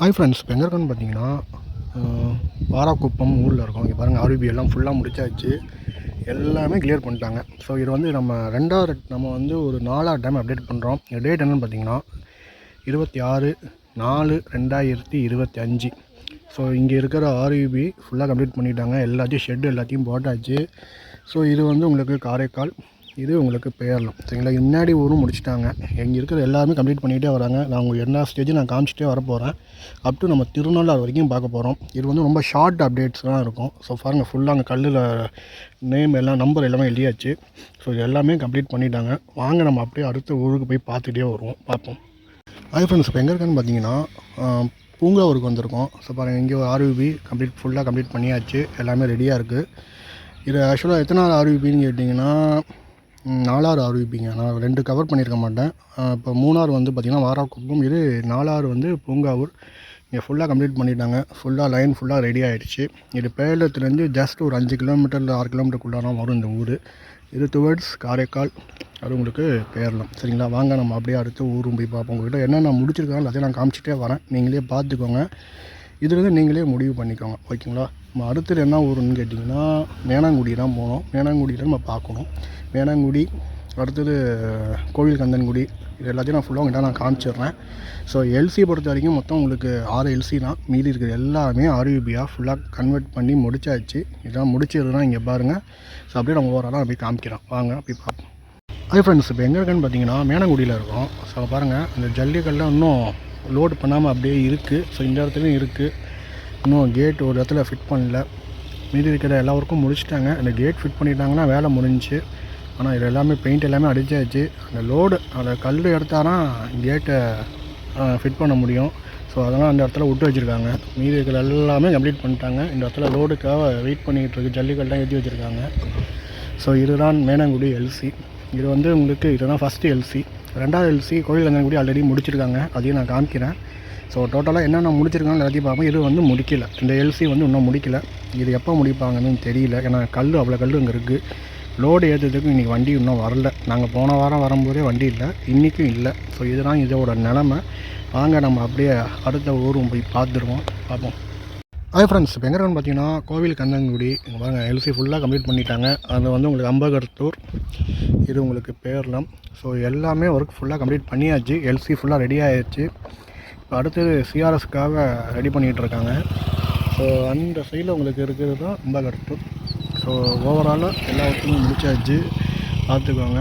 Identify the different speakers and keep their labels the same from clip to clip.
Speaker 1: Hi friends இப்போ எங்கே இருக்கோன்னு பார்த்தீங்கன்னா வாராக்குப்பம் ஊரில் இருக்கோம். இங்கே பாருங்கள் ஆர்பிபி எல்லாம் ஃபுல்லாக முடிச்சாச்சு. எல்லாமே கிளியர் பண்ணிட்டாங்க. ஸோ இது வந்து நம்ம ரெண்டாவது நம்ம வந்து ஒரு நாலாவது டைம் அப்டேட் பண்ணுறோம் டேட் என்னென்னு பார்த்தீங்கன்னா இருபத்தி ஆறு நாலு ரெண்டாயிரத்தி இருபத்தி அஞ்சு. ஸோ இங்கே இருக்கிற ஆர்யூபி ஃபுல்லாக கம்ப்ளீட் பண்ணிட்டாங்க. எல்லாத்தையும் ஷெட் எல்லாத்தையும் போட்டாச்சு. ஸோ இது வந்து உங்களுக்கு காரைக்கால் இது உங்களுக்கு பேரலாம். சரிங்களா? முன்னாடி ஊரும் முடிச்சிட்டாங்க. இங்கே இருக்கிற எல்லாருமே கம்ப்ளீட் பண்ணிகிட்டே வராங்க. நான் உங்களுக்கு என்ன ஸ்டேஜ் நான் காமிச்சிட்டே வர போகிறேன் அப் டு நம்ம திருநள்ளாறு வரைக்கும் பார்க்க போகிறோம் இது வந்து ரொம்ப ஷார்ட் அப்டேட்ஸ்லாம் இருக்கும். ஸோ ஃபாருங்க ஃபுல்லாக அங்கே கல்லில் நேம் எல்லாம் நம்பர் எல்லாமே எழுதியாச்சு. ஸோ இது எல்லாமே கம்ப்ளீட் பண்ணிட்டாங்க. வாங்க நம்ம அப்படியே அடுத்த ஊருக்கு போய் பார்த்துட்டே வருவோம். பார்ப்போம். ஹாய் ஃப்ரெண்ட்ஸ் இப்போ எங்கே இருக்குன்னு பார்த்தீங்கன்னா பூங்காவூருக்கு வந்திருக்கோம். ஸோ பாருங்கள் இங்கே ஒரு ஆர்விபி கம்ப்ளீட் ஃபுல்லாக கம்ப்ளீட் பண்ணியாச்சு. எல்லாமே ரெடியாக இருக்குது இது ஆக்சுவலாக எத்தனை நாள் ஆர்விபின்னு கேட்டிங்கன்னா நாலாறு அறிவிப்பீங்க நான் ரெண்டு கவர் பண்ணியிருக்க மாட்டேன். இப்போ மூணாறு வந்து பார்த்திங்கன்னா வாராக்குப்பம். இது நாலாறு வந்து பூங்காவூர். இங்கே ஃபுல்லாக கம்ப்ளீட் பண்ணிட்டாங்க. ஃபுல்லாக லைன் ஃபுல்லாக ரெடி ஆகிடுச்சு இது பேலத்துலேருந்து ஜஸ்ட் ஒரு அஞ்சு கிலோமீட்டர் இல்லை ஆறு கிலோமீட்டருக்குள்ளார வரும் இந்த ஊர். இது டுவர்ட்ஸ் காரைக்கால். அது உங்களுக்கு பேரலாம் சரிங்களா? வாங்க நம்ம அப்படியே அடுத்து ஊரும் போய் பார்ப்போம். உங்கள்கிட்ட என்னென்ன முடிச்சிருக்காங்க அதை நான் காமிச்சிட்டே வரேன். நீங்களே பார்த்துக்கோங்க. இதுலேருந்து நீங்களே முடிவு பண்ணிக்கோங்க. ஓகேங்களா? நம்ம அடுத்தது என்ன ஊருன்னு கேட்டிங்கன்னா மேனாங்குடி தான் போகணும். மேனாங்குடியில் நம்ம பார்க்கணும். மேனாங்குடி அடுத்தது கோவில் கந்தன்குடி இது எல்லாத்தையும் நான் ஃபுல்லாக உங்கள்கிட்ட நான் காமிச்சிடுறேன். ஸோ எல்சி பொறுத்த வரைக்கும் மொத்தம் உங்களுக்கு ஆறு எல்சி தான். மீதி இருக்கிற எல்லாமே ஆர்யூபியாக ஃபுல்லாக கன்வெர்ட் பண்ணி முடிச்சாச்சு. இதெல்லாம் முடிச்சது இங்கே பாருங்கள் ஸோ அப்படியே நம்ம ஓரளவு அப்படியே காமிக்கிறோம் வாங்க அப்படி பார்ப்போம். அது ஃப்ரெண்ட்ஸ் இப்போ எங்கே இருக்குன்னு பார்த்தீங்கன்னா மேனங்குடியில் இருக்கோம். ஸோ பாருங்கள் அந்த ஜல்லிக்கல்லாம் இன்னும் லோடு பண்ணாமல் அப்படியே இருக்குது ஸோ இந்த இடத்துலையும் இருக்குது இன்னும் கேட் ஒரு இடத்துல ஃபிட் பண்ணல. மீதி இருக்கிற எல்லா ஒர்க்கும் முடிச்சிட்டாங்க. அந்த கேட் ஃபிட் பண்ணிட்டாங்கன்னா வேலை முடிஞ்சிச்சு ஆனால் இது எல்லாமே பெயிண்ட் எல்லாமே அடிச்சாச்சு. அந்த லோடு அந்த கல் எடுத்தாதான் கேட்டை ஃபிட் பண்ண முடியும். ஸோ அதெல்லாம் அந்த இடத்துல விட்டு வச்சுருக்காங்க. மீதி இருக்கிற எல்லாமே கம்ப்ளீட் பண்ணிட்டாங்க. இந்த இடத்துல லோடுக்காக வெயிட் பண்ணிக்கிட்டு இருக்கு. ஜல்லிக்கல்லாம் ஏற்றி வச்சுருக்காங்க. ஸோ இதுதான் மேனங்குடி எல்சி இது வந்து உங்களுக்கு இதுதான் ஃபஸ்ட்டு எல்சி ரெண்டாவது எல்சி கோயில் கூட ஆல்ரெடி முடிச்சிருக்காங்க. அதையும் நான் காமிக்கிறேன். ஸோ டோட்டலாக என்னென்ன முடிச்சிருக்காங்க எல்லாத்தையும் பார்ப்போம். இது வந்து முடிக்கல. இந்த எல்சி வந்து இன்னும் முடிக்கல. இது எப்போ முடிப்பாங்கன்னு தெரியல. ஏன்னா கல் அவ்வளோ கல் அங்கே இருக்குது லோடு ஏற்றுறதுக்கு இன்றைக்கி வண்டி இன்னும் வரல. நாங்கள் போன வாரம் வரும்போதே வண்டி இல்லை. இன்றைக்கும் இல்லை. ஸோ இதுதான் இதோட நிலமை. வாங்க நம்ம அப்படியே அடுத்த ஊரும் போய் பார்த்துருவோம். பார்ப்போம். ஹாய் ஃப்ரெண்ட்ஸ் இப்போ எங்கே பார்த்தீங்கன்னா கோவில் கண்ணங்குடி இங்கே பாருங்கள் எல்சி ஃபுல்லாக கம்ப்ளீட் பண்ணிட்டாங்க. அது வந்து உங்களுக்கு அம்பகர்த்தூர் இது உங்களுக்கு பேர்லாம். ஸோ எல்லாமே ஒர்க் ஃபுல்லாக கம்ப்ளீட் பண்ணியாச்சு. எல்சி ஃபுல்லாக ரெடி ஆகிடுச்சு இப்போ அடுத்தது சிஆர்எஸ்க்காக ரெடி பண்ணிகிட்டு இருக்காங்க. ஸோ அந்த சைடில் உங்களுக்கு இருக்கிறது தான் அம்பகர்த்தூர் ஸோ ஓவராலாக எல்லா ஒர்க்குமே முடிச்சாச்சு. பார்த்துக்கோங்க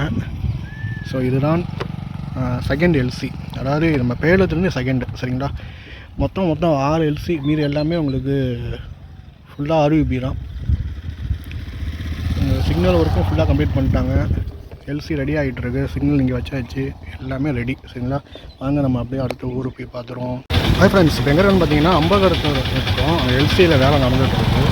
Speaker 1: ஸோ இதுதான் செகண்ட் எல்சி அதாவது நம்ம பேலத்துலேருந்து செகண்டு சரிங்களா? மொத்தம் மொத்தம் ஆறு எல்சி மீறி எல்லாமே உங்களுக்கு ஃபுல்லாக ஆர்யூபி தான். சிக்னல் ஒர்க்கும் ஃபுல்லாக கம்ப்ளீட் பண்ணிட்டாங்க. எல்சி ரெடி ஆகிட்டுருக்கு சிக்னல் இங்கே வச்சாச்சு. எல்லாமே ரெடி சரிங்களா? வாங்க நம்ம அப்படியே அடுத்த ஊருக்கு போய் பார்த்துருவோம். ஹாய் ஃப்ரெண்ட்ஸ் இப்போ எங்கே பார்த்தீங்கன்னா அம்பகரத்தில் இருக்கோம். எல்சியில் வேலை நடந்துகிட்டு இருக்கு.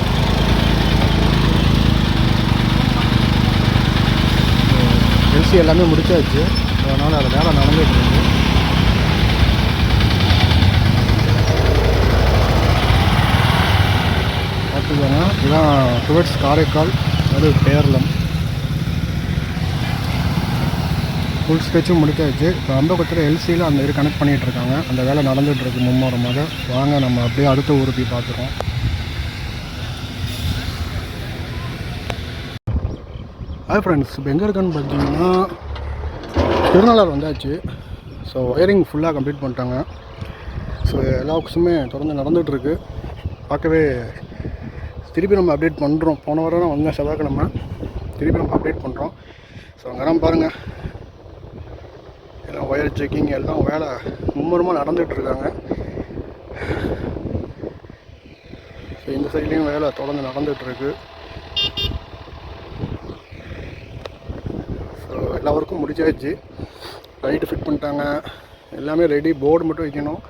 Speaker 1: எல்சி எல்லாமே முடிச்சாச்சு. அதனால் அது வேலை நடந்துகிட்டு இருக்குது பார்த்துக்கோங்க இதுதான் டுவெட்ஸ் காரைக்கால் அது பேரளம். ஃபுல் ஸ்கெட்சும் முடிச்சாச்சு. இப்போ அம்பகுத்தில் எல்சியில் அந்த இது கனெக்ட் பண்ணிகிட்டு இருக்காங்க அந்த வேலை நடந்துகிட்டு இருக்கு மும்முரமாக. வாங்க நம்ம அப்படியே அடுத்த ஊருக்கு போய் பார்த்துருவோம் ஹாய் ஃப்ரெண்ட்ஸ் இப்போ எங்கே இருக்கான்னு பார்த்தீங்கன்னா திருநள்ளாறு வந்தாச்சு. ஸோ ஒயரிங் ஃபுல்லாக கம்ப்ளீட் பண்ணிட்டாங்க. ஸோ எல்லா ஒர்க்ஸுமே தொடர்ந்து நடந்துகிட்ருக்கு பார்க்கவே திருப்பி நம்ம அப்டேட் பண்ணுறோம் போன வாரம் தான் வந்தேன் செவ்வாய்க்கிழமை. திருப்பி நம்ம அப்டேட் பண்ணுறோம் ஸோ அங்கெல்லாம் பாருங்கள் எல்லாம் ஒயர் செக்கிங் எல்லாம் வேலை மும்முரமாக நடந்துகிட்டு இருக்காங்க. ஸோ இந்த சைட்லேயும் வேலை தொடர்ந்து நடந்துகிட்ருக்கு ஸோ எல்லா ஒர்க்கும் முடிச்சாச்சு. லைட்டு ஃபிட் பண்ணிட்டாங்க. எல்லாமே ரெடி போர்டு மட்டும் வைக்கணும்.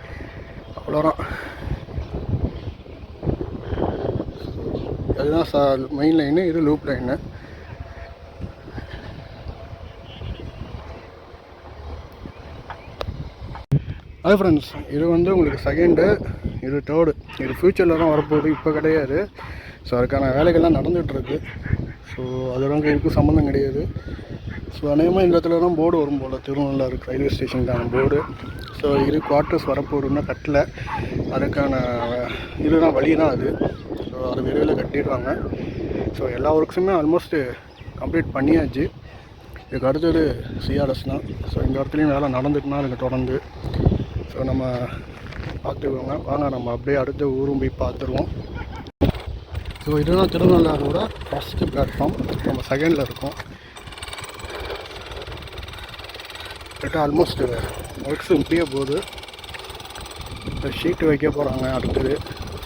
Speaker 1: அவ்வளோதான் அதுதான் சா மெயின் லைனு இது லூப் லைனு ஹாய் ஃப்ரெண்ட்ஸ் இது வந்து உங்களுக்கு செகண்டு இது தேர்டு இது ஃப்யூச்சரில் தான் வரப்போகுது இப்போ கிடையாது. ஸோ அதுக்கான வேலைகள்லாம் நடந்துகிட்ருக்கு ஸோ அதோட இதுக்கும் சம்மந்தம் கிடையாது. ஸோ அநேகமாக இந்த இடத்துல தான் போர்டு வரும் போல் திருநள்ளாறு ரயில்வே ஸ்டேஷனுக்கான போர்டு ஸோ இரு குவார்ட்டர்ஸ் வரப்போகுதுன்னா கட்டில். அதுக்கான இதுதான் வழி தான் அது. ஸோ அது விரைவில் கட்டிடுவாங்க ஸோ எல்லா ஒர்க்ஸுமே ஆல்மோஸ்ட்டு கம்ப்ளீட் பண்ணியாச்சு. இதுக்கு அடுத்தது சிஆர்எஸ் தான். ஸோ இந்த இடத்துலையும் வேலை நடந்துட்டுனா எனக்கு தொடர்ந்து. ஸோ நம்ம பார்த்துக்கோங்க. வாங்க நம்ம அப்படியே அடுத்த ஊரும் போய் பார்த்துருவோம். ஸோ இதுதான் திருநள்ளாரோட ஃபஸ்ட்டு பிளாட்ஃபார்ம் நம்ம செகண்டில் இருக்கோம். கிட்ட ஆல்மோஸ்ட் ஒர்க்ஸ் முடிய போகுது. இப்போ ஷீட்டு வைக்க போகிறாங்க அடுத்தது.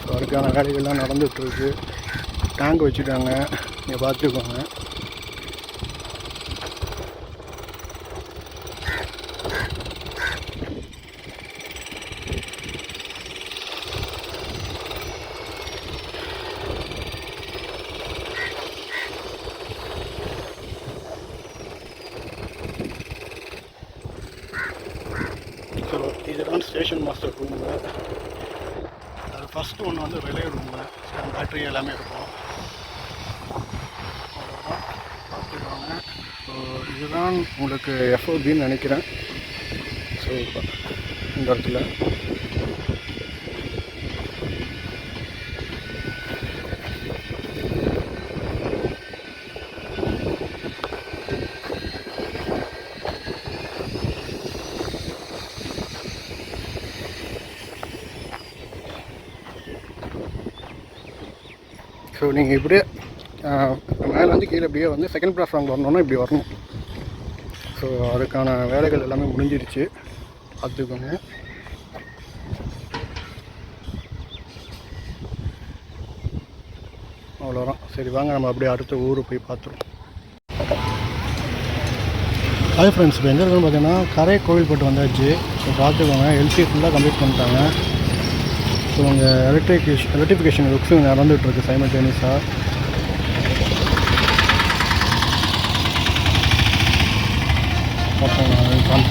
Speaker 1: ஸோ அதுக்கான வேலைகள்லாம் நடந்துகிட்ருக்கு டேங்க் வச்சுட்டாங்க நீங்கள் பார்த்துக்கோங்க. இதெல்லாம் ஸ்டேஷன் மாஸ்டர் ரூமு அது ஃபஸ்ட்டு ஒன்று வந்து ரிலே ரூமு பேட்டரி எல்லாமே இருக்கும் அவ்வளோதான் பார்த்துக்கோங்க ஸோ இதுதான் உங்களுக்கு எஃப்ஓபின்னு நினைக்கிறேன். ஸோ இந்த இடத்துல. ஸோ நீங்கள் இப்படியே மேலே வந்து கீழே இப்படியே வந்து செகண்ட் பிளாட்ஃபார்ம் வரணுன்னா இப்படி வரணும். ஸோ அதுக்கான வேலைகள் எல்லாமே முடிஞ்சிருச்சு பார்த்துக்கோங்க. அவ்வளோதான் சரி வாங்க நம்ம அப்படியே அடுத்த ஊர் போய் பார்த்துருவோம். ஹாய் ஃப்ரெண்ட்ஸ் இப்போ எங்கே இருக்குன்னு பார்த்தீங்கன்னா கரை கோவில்பட்டு வந்தாச்சு. ஸோ பார்த்துக்கோங்க. எல்சி ஃபுல்லாக கம்ப்ளீட் பண்ணிட்டாங்க. ஸோ உங்கள் எலக்ட்ரிகேஷன் எலக்ட்ரிஃபிகேஷன் ஒர்க்ஸும் நடந்துகிட்ருக்கு சைமல்டேனியஸாக பார்ப்போம்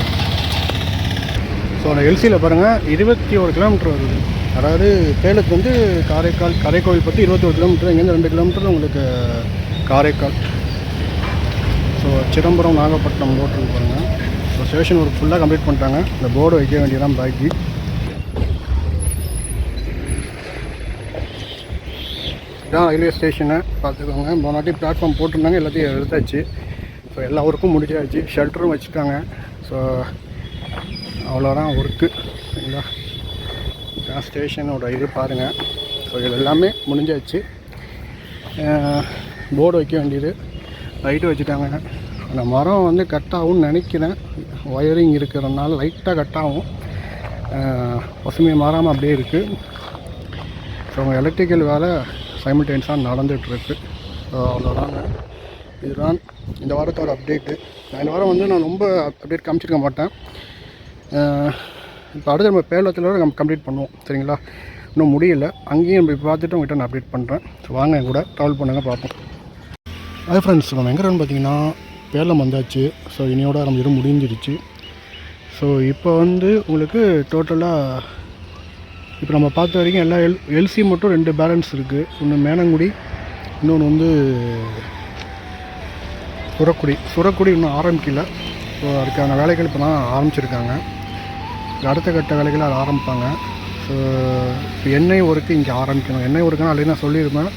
Speaker 1: ஸோ அந்த எல்சியில் பாருங்கள் இருபத்தி ஒரு கிலோமீட்டர் வருது. அதாவது சேலத்து வந்து காரைக்கால் காரைக்கோவில் பற்றி இருபத்தொரு கிலோமீட்டர் இங்கேருந்து ரெண்டு கிலோமீட்டர் உங்களுக்கு காரைக்கால். ஸோ சிதம்பரம் நாகப்பட்டினம் ரோட் பாருங்கள் ஸோ ஸ்டேஷன் ஒர்க் ஃபுல்லாக கம்ப்ளீட் பண்ணிட்டாங்க. இந்த போர்டு வைக்க வேண்டியதான் பாக்கி. இதான் ரயில்வே ஸ்டேஷனை பார்த்துக்கோங்க. போனாட்டி பிளாட்ஃபார்ம் போட்டிருந்தாங்க எல்லாத்தையும் எடுத்தாச்சு. இப்போ எல்லா ஒர்க்கும் முடிச்சாச்சு ஷெல்டரும் வச்சுட்டாங்க. ஸோ அவ்வளோதான் ஒர்க்கு சரிங்களா இதான் ஸ்டேஷனோட இது பாருங்கள் ஸோ இது எல்லாமே முடிஞ்சாச்சு. போர்டு வைக்க வேண்டியது. லைட்டு வச்சுட்டாங்க. அந்த மரம் வந்து கட் ஆகும்னு நினைக்கிறேன். ஒயரிங் இருக்கிறதுனால லைட்டாக கட் ஆகும். பசுமை மாறாமல் அப்படியே இருக்குது ஸோ எலக்ட்ரிக்கல் வேலை சைமல்டேன்ஸாக நடந்துகிட்ருக்கு ஸோ அவ்வளோதாங்க இதுதான் இந்த வாரத்தோட அப்டேட்டு நான் இந்த வாரம் வந்து நான் ரொம்ப அப்டேட் காமிச்சிருக்க மாட்டேன். இப்போ அடுத்து நம்ம பேலத்தில் நம்ம கம்ப்ளீட் பண்ணுவோம். சரிங்களா? இன்னும் முடியல. அங்கேயும் நம்ம பார்த்துட்டு உங்கள்கிட்ட நான் அப்டேட் பண்ணுறேன் ஸோ வாங்க என் கூட ட்ராவல் பண்ணுங்கள் பார்ப்போம். அது ஃப்ரெண்ட்ஸ் நம்ம எங்கே பார்த்தீங்கன்னா பேலம் வந்தாச்சு. ஸோ இனியோட நம்ம இது முடிஞ்சிருச்சு. ஸோ இப்போ வந்து உங்களுக்கு டோட்டலாக இப்போ நம்ம பார்த்த வரைக்கும் எல்லா எல் எல்சி மட்டும் ரெண்டு பேலன்ஸ் இருக்குது ஒன்று மேனங்குடி இன்னொன்று வந்து சுரக்குடி. சுரக்குடி இன்னும் ஆரம்பிக்கல. ஸோ அதுக்கான வேலைகள் இப்போ தான் ஆரம்பிச்சிருக்காங்க. அடுத்த கட்ட வேலைகளை அதை ஆரம்பிப்பாங்க. ஸோ இப்போ எண்ணெய் ஒர்க்கு இங்கே ஆரம்பிக்கணும். எண்ணெய் ஒர்க்குனா ஆல்ரெடி நான் சொல்லியிருப்பேன்.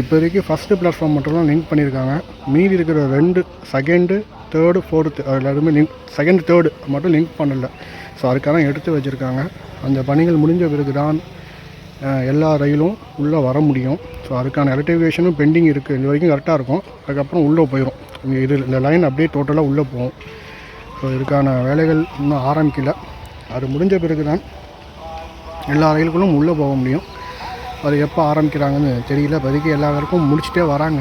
Speaker 1: இப்போதைக்கு ஃபஸ்ட்டு பிளாட்ஃபார்ம் மட்டும் தான் லிங்க் பண்ணியிருக்காங்க. மீதி இருக்கிற ரெண்டு செகண்டு தேர்டு ஃபோர்த்து எல்லாருமே லிங்க் செகண்ட் தேர்டு மட்டும் லிங்க் பண்ணல. ஸோ அதுக்காக எடுத்து வச்சுருக்காங்க. அந்த பணிகள் முடிஞ்ச பிறகு தான் எல்லா ரயிலும் உள்ளே வர முடியும். ஸோ அதுக்கான எலக்ட்ரிஃபிகேஷனும் பெண்டிங் இருக்குது இது வரைக்கும் கரெக்டாக இருக்கும். அதுக்கப்புறம் உள்ளே போயிடும் இங்கே இது இந்த லைன் அப்படியே டோட்டலாக உள்ளே போகும். ஸோ இதுக்கான வேலைகள் இன்னும் ஆரம்பிக்கல. அது முடிஞ்ச பிறகு தான் எல்லா ரயில்களும் உள்ளே போக முடியும். அது எப்போ ஆரம்பிக்கிறாங்கன்னு தெரியல. இப்போதைக்கு எல்லா வரைக்கும் முடிச்சுட்டே வராங்க.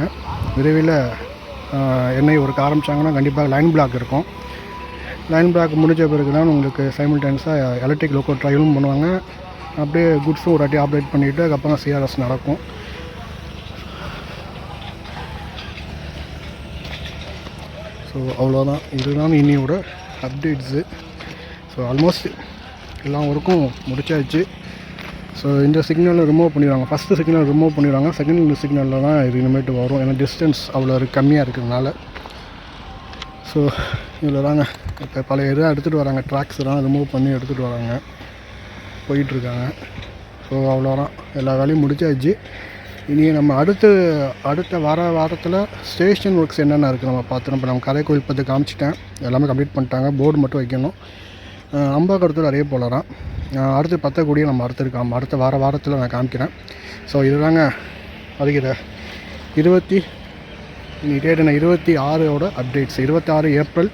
Speaker 1: விரைவில் என்னை எண்ணெய் ஒர்க் ஆரம்பித்தாங்கன்னா கண்டிப்பாக லைன் பிளாக் இருக்கும். லைன் பிளாக் முடிஞ்ச பிறகு தான் உங்களுக்கு சைமில்டேனியஸாக எலக்ட்ரிக் லோக்கோ ட்ரைவலும் பண்ணுவாங்க. அப்படியே குட்ஸும் ஒரு வாட்டி ஆப்ரேட் பண்ணிவிட்டு அதுக்கப்புறம் சிஆர்எஸ் நடக்கும். ஸோ அவ்வளோதான் இதுதான் இன்னியோட அப்டேட்ஸு ஸோ ஆல்மோஸ்ட் எல்லா ஒர்க்கும் முடிச்சாச்சு. ஸோ இந்த சிக்னலில் ரிமூவ் பண்ணிடுவாங்க ஃபஸ்ட்டு சிக்னல் ரிமூவ் பண்ணிடுவாங்க செகண்ட் சிக்னலில் தான் இது இனிமேட்டு வரும். ஏன்னா டிஸ்டன்ஸ் அவ்வளோ கம்மியாக இருக்கிறதுனால. ஸோ இதில் தாங்க. இப்போ பழைய இதாக எடுத்துகிட்டு வராங்க. ட்ராக்ஸ்லாம் ரிமூவ் பண்ணி எடுத்துகிட்டு வராங்க. போயிட்டுருக்காங்க ஸோ அவ்வளோதான் எல்லா வேலையும் முடிச்சாச்சு. இனி நம்ம அடுத்து அடுத்த வார வாரத்தில் ஸ்டேஷன் ஒர்க்ஸ் என்னென்ன இருக்குது நம்ம பார்த்துறோம் இப்போ நம்ம கரைக்கோயில் பற்றி காமிச்சிட்டேன். எல்லாமே கம்ப்ளீட் பண்ணிட்டாங்க. போர்டு மட்டும் வைக்கணும். அம்பாக்கரத்தில் அம்பாக்கடத்தில் போலலாம் அடுத்து பத்தக்கூடிய நம்ம அடுத்திருக்கோம் இருக்காம அடுத்த வார வாரத்தில் நான் காமிக்கிறேன். ஸோ இதுதாங்க வருகிற இருபத்தி இனி டேட் என்ன? இருபத்தி ஆறோட அப்டேட்ஸ் இருபத்தாறு ஏப்ரல்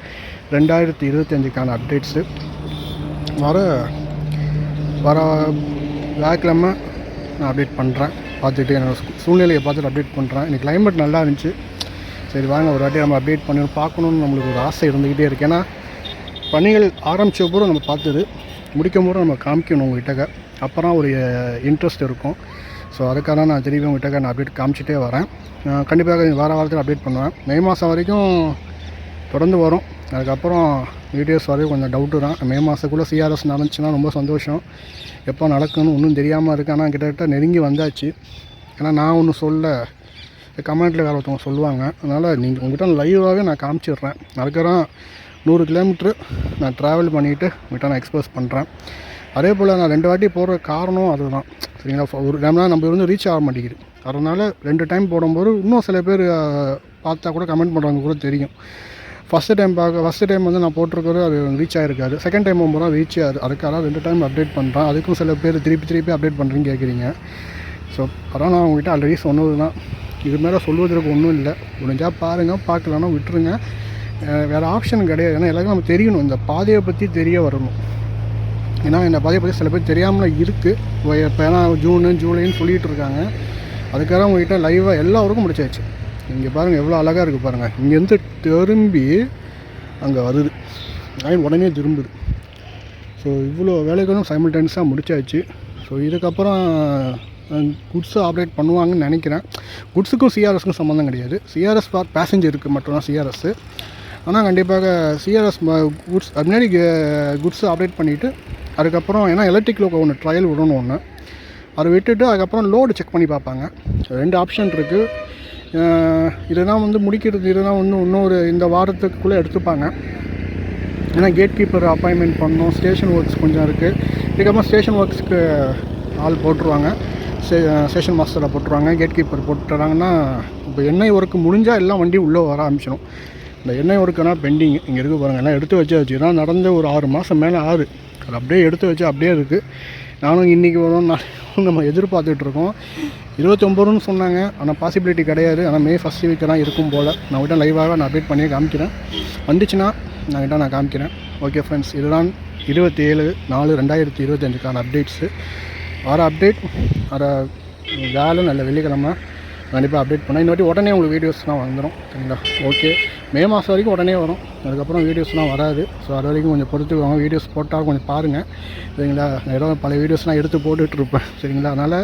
Speaker 1: ரெண்டாயிரத்தி இருபத்தஞ்சுக்கான அப்டேட்ஸு வர வர வியாழக்கிழமை நான் அப்டேட் பண்ணுறேன் பார்த்துட்டு என்னோடய சூழ்நிலையை பார்த்துட்டு அப்டேட் பண்ணுறேன் எனக்கு கிளைமேட் நல்லா இருந்துச்சு. சரி வாங்க ஒரு வாட்டி நம்ம அப்டேட் பண்ணி பார்க்கணுன்னு நம்மளுக்கு ஒரு ஆசை இருந்துக்கிட்டே இருக்குது ஏன்னா பணிகள் ஆரம்பித்த பூரம் நம்ம பார்த்தது முடிக்கும் போது நம்ம காமிக்கணும் உங்ககிட்ட. அப்புறம் ஒரு இன்ட்ரெஸ்ட் இருக்கும். ஸோ அதுக்காக நான் திரும்பி உங்ககிட்ட நான் அப்டேட் காமிச்சிட்டே வரேன். கண்டிப்பாக வார வாரத்தில் அப்டேட் பண்ணுவேன். மே மாதம் வரைக்கும் தொடர்ந்து வரும். அதுக்கப்புறம் வீடியோஸ் வரையும் கொஞ்சம் டவுட்டு தான். மே மாதத்துக்குள்ளே சிஆர்எஸ் நடந்துச்சுன்னா ரொம்ப சந்தோஷம். எப்போ நடக்குன்னு ஒன்றும் தெரியாமல் இருக்குது ஆனால் கிட்டத்தட்ட நெருங்கி வந்தாச்சு. ஏன்னா நான் ஒன்று சொல்ல கமெண்ட்டில் வேறு ஒருத்தவங்க சொல்லுவாங்க. அதனால் நீங்கள் உங்கள்கிட்ட லைவாகவே நான் காமிச்சிடுறேன். அதுக்கப்புறம் நூறு கிலோமீட்ரு நான் ட்ராவல் பண்ணிவிட்டு உங்கள்கிட்ட நான் எக்ஸ்பிரஸ் பண்ணுறேன் அதே போல் நான் ரெண்டு வாட்டி போடுற காரணம் அதுதான். சரிங்களா? ஒரு டைம்னா நம்ம வந்து ரீச் ஆக மாட்டேங்குது. அதனால் ரெண்டு டைம் போடும்போது இன்னும் சில பேர் பார்த்தா கூட கமெண்ட் பண்ணுறவங்க கூட தெரியும். ஃபஸ்ட்டு டைம் பார்க்க ஃபஸ்ட்டு டைம் வந்து நான் போட்டிருக்கிறது அது ரீச் ஆகிருக்காது செகண்ட் டைம் போகும்போது ரீச் ஆகுது அதுக்காக ரெண்டு டைம் அப்டேட் பண்ணுறேன் அதுக்கும் சில பேர் திருப்பி திருப்பி அப்டேட் பண்ணுறீங்க கேட்குறீங்க ஸோ அதான் நான் உங்ககிட்ட ஆல்ரெடி சொன்னது தான் இது மேலே சொல்வதற்கு ஒன்றும் இல்லை. முடிஞ்சால் பாருங்கள் பார்க்கலன்னா விட்டுருங்க. வேறு ஆப்ஷன் கிடையாது. ஏன்னா எல்லாருக்கும் நம்ம தெரியணும். இந்த பாதையை பற்றி தெரிய வரணும். ஏன்னா இந்த பாதையை பற்றி சில பேர் தெரியாமல் இருக்குது இப்போ ஏன்னா ஜூனு ஜூலைன்னு சொல்லிகிட்டு இருக்காங்க. அதுக்காக உங்ககிட்ட லைவாக எல்லாருக்கும் முடிச்சாச்சு. இங்கே பாருங்கள் எவ்வளோ அழகாக இருக்குது பாருங்கள் இங்கேருந்து திரும்பி அங்கே வருது. லைன் உடனே திரும்புது. ஸோ இவ்வளோ வேலைகளும் சைமில்டேனியஸாக முடிச்சாச்சு. ஸோ இதுக்கப்புறம் குட்ஸை ஆப்ரேட் பண்ணுவாங்கன்னு நினைக்கிறேன். குட்ஸுக்கும் சிஆர்எஸ்க்கும் சம்மந்தம் கிடையாது. சிஆர்எஸ் ஃபார் பேசஞ்சருக்கு மட்டும்தான் சிஆர்எஸ்ஸு ஆனால் கண்டிப்பாக சிஆர்எஸ் குட்ஸ் அது முன்னாடி குட்ஸை ஆப்ரேட் பண்ணிவிட்டு அதுக்கப்புறம் ஏன்னா எலக்ட்ரிக் லோக்கோ ஒன்று ட்ரையல் விடணும் ஒன்று அதை விட்டுட்டு அதுக்கப்புறம் லோடு செக் பண்ணி பார்ப்பாங்க. ரெண்டு ஆப்ஷன் இருக்குது இதெல்லாம் வந்து முடிக்கிறது இதெல்லாம் வந்து இன்னொரு இந்த வாரத்துக்குள்ளே எடுத்துப்பாங்க. ஏன்னா கேட் கீப்பர் அப்பாயின்மெண்ட் பண்ணணும் ஸ்டேஷன் ஒர்க்ஸ் கொஞ்சம் இருக்குது இதுக்கப்புறம் ஸ்டேஷன் ஒர்க்ஸ்க்கு ஆள் போட்டுருவாங்க. ஸ்டேஷன் மாஸ்டரை போட்டுருவாங்க கேட் கீப்பர் போட்டுறாங்கன்னா இப்போ எண்ணெய் ஒர்க்கு முடிஞ்சால் எல்லாம் வண்டி உள்ளே வர ஆரம்பிச்சிடும் இந்த எண்ணெய் ஒர்க்குனா பெண்டிங் இங்கே இருக்க பாருங்கள் எல்லாம் எடுத்து வச்சாச்சு. தான் நடந்த ஒரு ஆறு மாதம் மேலே ஆறு அது அப்படியே எடுத்து வச்சு அப்படியே இருக்குது நானும் இன்றைக்கி வரும் நாளைக்கு நம்ம எதிர்பார்த்துட்ருக்கோம் இருபத்தொம்பதுன்னு சொன்னாங்க. ஆனால் பாசிபிலிட்டி கிடையாது. ஆனால் மே ஃபஸ்ட் வீக்கு தான் இருக்கும் போல். நான் விட்ட லைவாக நான் அப்டேட் பண்ணி காமிக்கிறேன். வந்துச்சுன்னா நான் கிட்ட நான் காமிக்கிறேன். ஓகே ஃப்ரெண்ட்ஸ் இதுதான் இருபத்தி ஏழு நாலு ரெண்டாயிரத்தி இருபத்தஞ்சுக்கான அப்டேட்ஸு வர அப்டேட் வர வேலை நல்ல வெள்ளிக்கிழமை. கண்டிப்பாக அப்டேட் பண்ணேன் இந்த வாட்டி உடனே உங்களுக்கு வீடியோஸ்லாம் வந்துடும் சரிங்களா? ஓகே மே மாதம் வரைக்கும் உடனே வரும். அதுக்கப்புறம் வீடியோஸ்லாம் வராது. ஸோ அது வரைக்கும் கொஞ்சம் பொறுத்துக்குவாங்க வீடியோஸ் போட்டால் கொஞ்சம் பாருங்கள் சரிங்களா? நான் பல வீடியோஸ்லாம் எடுத்து போட்டுட்ருப்பேன் சரிங்களா? அதனால்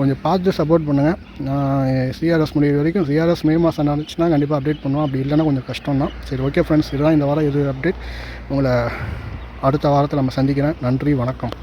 Speaker 1: கொஞ்சம் பார்த்து சப்போர்ட் பண்ணுங்கள் நான் சிஆர்எஸ் முடிவு வரைக்கும் சிஆர்எஸ் மே மாதம் நடந்துச்சுன்னா கண்டிப்பாக அப்டேட் பண்ணுவோம். அப்படி இல்லைன்னா கொஞ்சம் கஷ்டம் தான் சரி ஓகே ஃப்ரெண்ட்ஸ் இதுதான் இந்த வாரம் இது அப்டேட் உங்களை அடுத்த வாரத்தில் நம்ம சந்திக்கிறேன். நன்றி வணக்கம்.